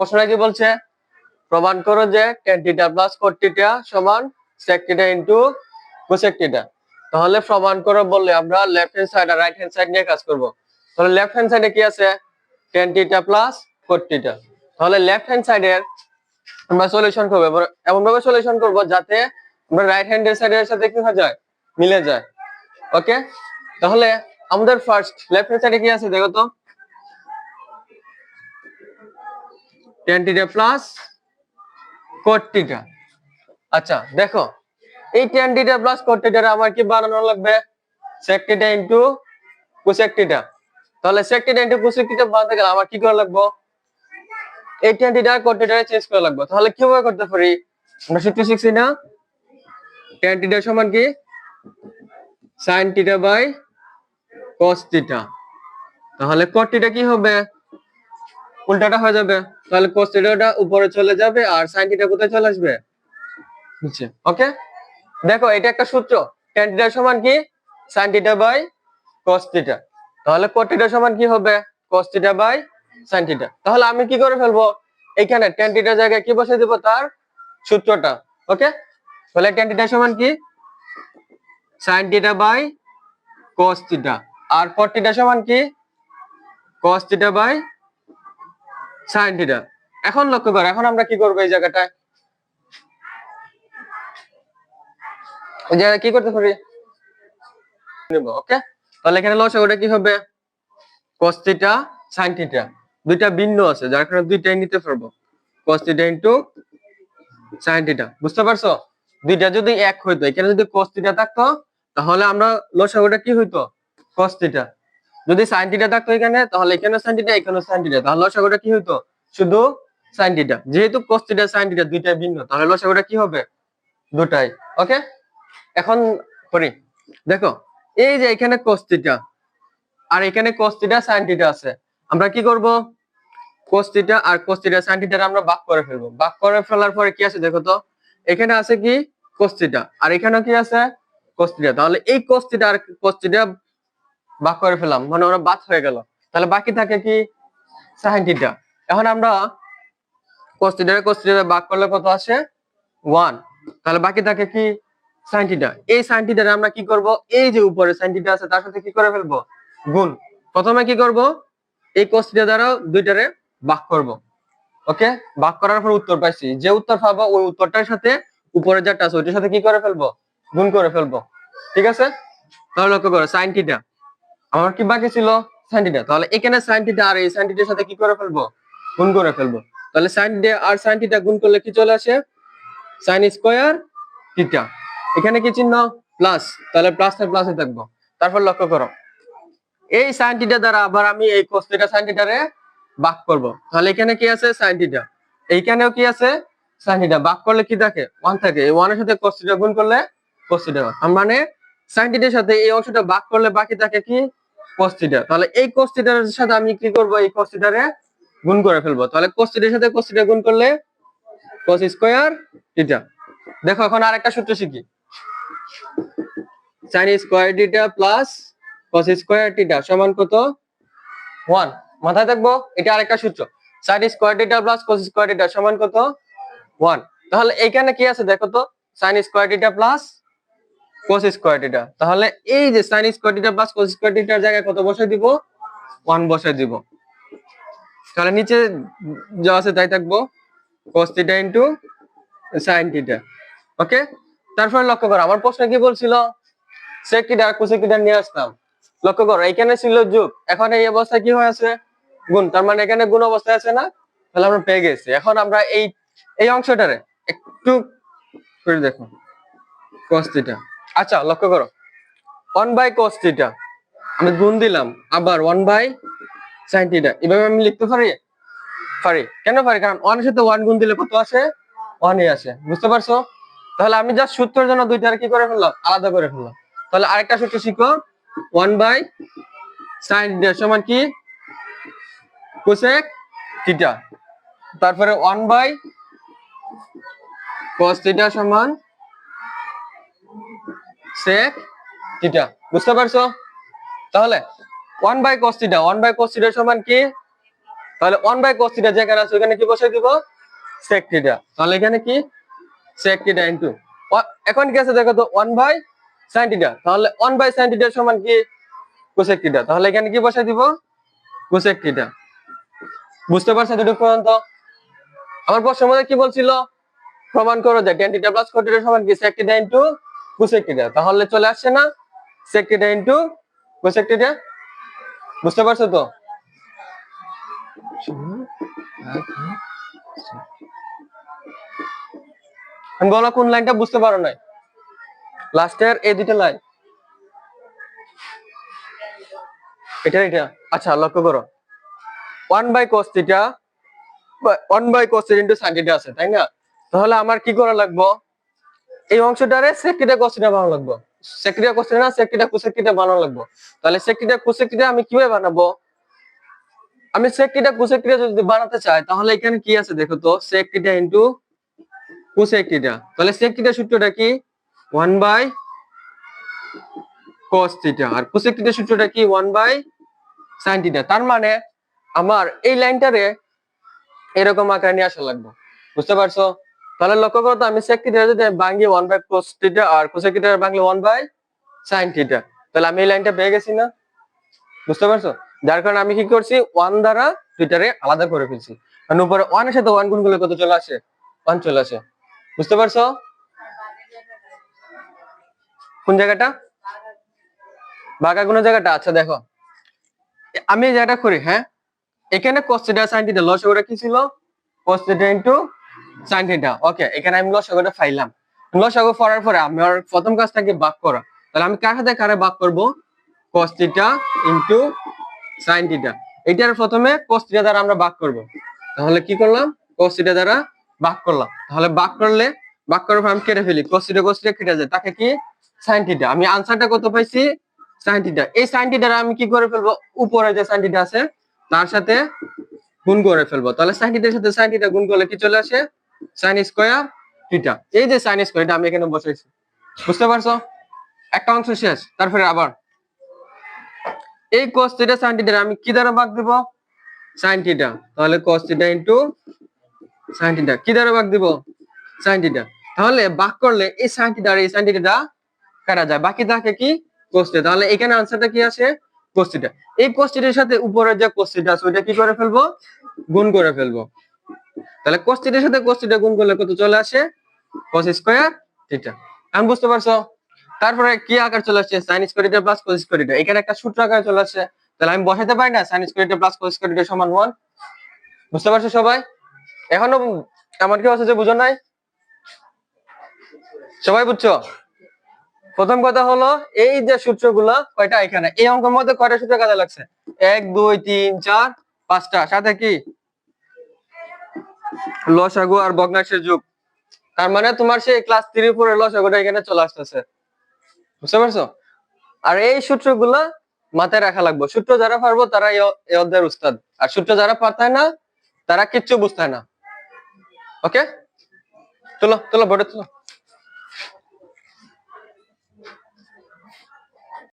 প্রশ্নটা কি বলছে? প্রমাণ করো যে tan theta plus cot theta সমান সেক টিটা ইন্টু কোসেক টিটা তাহলে প্রমাণ করো বললে আমরা লেফট হ্যান্ড সাইড আর রাইট হ্যান্ড সাইড নিয়ে কাজ করব। তাহলে লেফট হ্যান্ড সাইডে কি আছে? Tan theta plus cot theta তাহলে লেফট হ্যান্ড সাইডের আমরা সলিউশন করব। এমন ভাবে সলিউশন করব যাতে আমরা রাইট হ্যান্ডের সাইডের সাথে কি হয়ে যায়? মিলে যায়। ওকে তাহলে আমাদের ফার্স্ট লেফট হ্যান্ড সাইডে কি আছে দেখো তো? টেন টিটা প্লাস কোট আচ্ছা দেখো, এই tan theta plus cot theta আমার কি বানানো লাগবে? sec টিটা ইনটু টিটা তাহলে টিটা ইনটু টিটা বানাতে গেলে আমার কি করা লাগবে? এই টেন টিটা কোট চেঞ্জ করা লাগবে। তাহলে কীভাবে করতে পারি? আমরা সূত্র শিখছি না। টেন টিটা সমান কি? sin theta by cos theta তাহলে টিটা কি হবে? উল্টাটা হয়ে যাবে। তাহলে cos টিটাটা উপরে চলে যাবে আর sin টিটা কোথায় চলে আসবে? নিচে ওকে দেখো, এটা একটা সূত্র। tan টিটা সমান কি? sin theta by cos theta তাহলে cot টিটা সমান কি হবে? cos theta by sin theta তাহলে আমি কি করে ফেলব? এখানে tan টিটার জায়গায় কি বসে দেব? তার সূত্রটা ওকে তাহলে tan টিটা সমান কি? sin theta by cos theta R cot theta সমান কি? cos theta by sin theta এখন লক্ষ্য কর, এখন আমরা কি করব এই জায়গাটায়? কি করতে পারি? ওকে তাহলে এখানে লসাগুটা কি হবে? cos theta theta. দুইটা ভিন্ন আছে, যার কারণে দুইটাই নিতে পারব। থিটা ইনটু sin থিটা, বুঝতে পারছ? দুইটা যদি এক হইতো, এখানে যদি থিটা থাকতো, তাহলে আমরা লসাগুটা কি হইতো? থিটা। যদি sin থিটা থাকতো এখানে, তাহলে এখানে sin থিটা এখানে sin থিটা তাহলে লসাগুটা কি হইতো? শুধু sin থিটা যেহেতু cos থিটা sin থিটা দুইটাই ভিন্ন, তাহলে লসাগুটা কি হবে? দুটাই। ওকে এখন করি। দেখো, এই যে এখানে cos থিটা আর এখানে cos থিটা sin থিটা আছে। আমরা কি করব? cos থিটা আর cos থিটা sin থিটা আমরা ভাগ করে ফেলব। ভাগ করে ফেলার পরে কি আছে দেখো তো? এখানে আছে কি? cos থিটা আর এখানে কি আছে? cos থিটা তাহলে এই cos থিটা আর cos থিটা ভাগ করে ফেলাম মানে ওরা বাদ হয়ে গেল। তাহলে বাকি থাকে কি? থিটা এখন আমরা cos থিটা ভাগ করলে কত আসে? 1 তাহলে বাকি থাকে কি? থিটা এই থিটারে আমরা কি করব? এই যে উপরে থিটা আছে, তার সাথে কি করে ফেলব? গুণ। প্রথমে কি করব? এই থিটা দ্বারা দুইটারে ভাগ করব। ওকে? ভাগ করার পর উত্তর পাইছি। যে উত্তর পাবো, ওই উত্তরটার সাথে উপরে যেটা আছে, ওইটার সাথে কি করে ফেলব? গুণ করে ফেলব। ঠিক আছে? তাহলে লক্ষ্য করো থিটা আমার কি বাকি ছিল? sin থিটা তাহলে এখানে sin থিটা আর এই sin থিটার সাথে কি করে ফেলব? গুণ করে ফেলব। তাহলে থিটা আর sin থিটা গুণ করলে কি চলে আসে? sin স্কয়ার থিটা এখানে কি চিহ্ন? প্লাস তাহলে প্লাস প্লাসে থাকব। তারপর লক্ষ্য করো। এই sin থিটা দ্বারা আবার আমি এই cos থিটা sin থিটারে ভাগ করব। তাহলে এখানে কি আছে? sin থিটা এইখানেও কি আছে? sin থিটা ভাগ করলে কি থাকে? 1 থাকে। এই 1 এর সাথে cos থিটা গুণ করলে cos থিটা তার মানে sin থিটার সাথে এই অংশটা ভাগ করলে বাকি থাকে কি? Cos থিটা তাহলে এই সাথে আমি কি এই গুণ করে ফেলব। তাহলে সাথে গুণ করলে দেখো, এখন সূত্র শিখি। প্লাস cos স্কয়ার সমান কত? 1 মাথায় থাকব? এটা আরেকটা সূত্র। sin square plus cos square theta সমান কত? 1 তাহলে এখানে কি আছে দেখো তো? sin square plus cos square theta তাহলে এই যে sin square theta plus cos square থিটার জায়গায় কত বসাই দিব? 1 বসাই দিব। তাহলে নিচে যা আছে তাই থাকব। cos theta into sin theta okay তারপরে লক্ষ্য করো, আমার প্রশ্ন কি বলছিল? sec থিটা cosec থিটা নিয়ে আসলাম লক্ষ্য করো, এখানে ছিল যোগ। এখন এই অবস্থায় কি হয়ে আছে? গুণ। তার মানে এখানে গুণ অবস্থায় আছে না? তাহলে আমরা পেয়ে গেছি। এখন আমরা এই এই অংশটারে একটু করে দেখো। cos থিটা আচ্ছা লক্ষ্য করো। 1 বাই cos থিটা আমি গুণ দিলাম, আবার ওয়ান বাই sin থিটা এভাবে আমি লিখতে পারি? পারি। কেন পারি? কারণ 1 এর সাথে 1 গুণ দিলে কত আসে? 1 ই আসে। বুঝতে পারছ? তাহলে আমি যা সূত্রের জন্য দুইটার কি করে ফেললাম? আলাদা করে ফেললাম। তাহলে আরেকটা সূত্র শিখো। ওয়ান বাই sin থিটা সমান কি? cosec থিটা তারপরে ওয়ান বাই cos থিটা সমান sec থিটা বুঝতে পারছ? তাহলে 1 by cos theta 1 by cos theta সমান কি? তাহলে ওয়ান বাই কস থিটা যেখানে আছে ওখানে কি বসাই দিব? sec থিটা তাহলে এখানে কি? sec থিটা ইনটু এখন কি আছে দেখো তো ওয়ান বাই sin থিটা তাহলে ওয়ান বাই sin থিটা সমান কি? cosec থিটা তাহলে এখানে কি বসাই দিব? cosec থিটা বুঝতে পারছ দুটো পর্যন্ত? আমার প্রশ্নের কি বলছিল? প্রমাণ করো যে tan থিটা প্লাস cos সমান কি? sec থিটা ইনটু থিটা তাহলে চলে আসছে না ইনটু বুঝতে পারছ তো? বলো কোন লাইনটা বুঝতে পারো নাই? লাস্টের এই দুইটা লাইন এটা এটা। আচ্ছা লক্ষ্য করো। One by theta one by theta into theta আছে, তাই না? তাহলে আমার কি করা লাগবে? এই অংশটারে cos থিটা বানানো লাগবে। sec থিটা না থিটা cosec বানানো লাগবে। তাহলে থিটা cosec আমি কীভাবে বানাবো? আমি cosec থিটা যদি বানাতে চাই, তাহলে এখানে কি আছে দেখো তো? থিটা ইনটু থিটা তাহলে থিটা সূত্রটা কি? 1 বাই cos থিটা আর cosec থিটা সূত্রটা কি? 1 বাই sin থিটা তার মানে আমার এই লাইনটারে এরকম আকারে নিয়ে আসা লাগবে। বুঝতে পারছ? তাহলে লক্ষ্য করো আমি sec থিটা যদি ভাঙি 1 বাই cos থিটা আর cosec থিটা ভাঙলে 1 বাই sin থিটা তাহলে আমি এই লাইনটা পেয়ে গেছি না? বুঝতে পারছ? যার কারণে আমি কি করছি 1 দ্বারা দুইটারে আলাদা করে ফেলছি। কারণ উপরে 1 এর সাথে 1 গুণ করলে কত চলে আসে? 1 চলে আসে। বুঝতে পারছ? কোন জায়গাটা? বাঘা কোন জায়গাটা? আচ্ছা দেখো। আমি এই জায়গাটা করি হ্যাঁ? এখানে cos থিটা sin থিটা লসাগুটা কি ছিল? থিটা ইনটু sin ওকে এখানে আমি ফাইলাম। পরে প্রথম ভাগ করা? তাহলে আমি কার সাথে কারে ভাগ করব? cos theta into sin theta এটার প্রথমে cos থিটা দ্বারা আমরা ভাগ করব। তাহলে কি করলাম? cos থিটা দ্বারা ভাগ করলাম। তাহলে ভাগ করলে ভাগ করার পর আমি কেটে ফেলি। cos থিটা cos থিটা কেটে যায়। তাকে কি? sin থিটা আমি আনসারটা কত পাইছি? sin থিটা এই sin থিটা আমি কি করে ফেলব? উপরে যে sin থিটা আছে, তার সাথে গুণ করে ফেলব। তাহলে sin থিটার সাথে sin থিটা গুণ করলে কি চলে আসে? sin স্কয়ার থিটা এই যে sin স্কয়ার এটা আমি এখানে বসাইছি। বুঝতে পারছ? একটা অংশ শেষ, তারপরে আবার। এই cos থিটা sin থিটা আমি কি দ্বারা ভাগ দেব? sin থিটা তাহলে cos theta into sin theta কি দ্বারা ভাগ দিব? sin থিটা তাহলে ভাগ করলে এই sin থিটা আর এই sin থিটাটা কাটা যায়। বাকি থাকে কি? cos থিটা তাহলে এখানে আনসারটা কি আসে? থিটা এই থিটার সাথে উপরে যে থিটা আছে, ওইটা কি করে ফেলব? গুণ করে ফেলব। তাহলে থিটার সাথে থিটা গুণ করলে কত চলে আসে? cos স্কয়ার থিটা আমি বুঝতে পারছ? তারপরে কি আকার চলে আসছে? sin square theta plus cos square theta এখানে একটা সূত্র আকার চলে আসছে। তাহলে আমি বসাতে পারি না? sin square theta plus cos square theta সমান 1 বুঝতে পারছ সবাই? এখনও আমার কি আছে যে বুঝো নাই? সবাই বুঝছ? প্রথম কথা হলো, এই যে সূত্রগুলো কয়টা এখানে? এই অঙ্কের মধ্যে কয়টা সূত্র কাজে লাগছে? এক, দুই, তিন, চার, পাঁচটা। সাথে কি? লসাগু আর ভগ্নাংশের যুগ। তার মানে তোমার সেই ক্লাস থ্রি ফোর এর লসাগুটা এখানে চলে আসতেছে। বুঝতে পারছ? আর এই সূত্রগুলো মাথায় রাখা লাগবে। সূত্র যারা পারব তারা এই অধ্যায়ের উস্তাদ। আর সূত্র যারা পারতায় না, তারা কিচ্ছু বুঝতায় না। ওকে? চলো চলো বোর্ডে চলো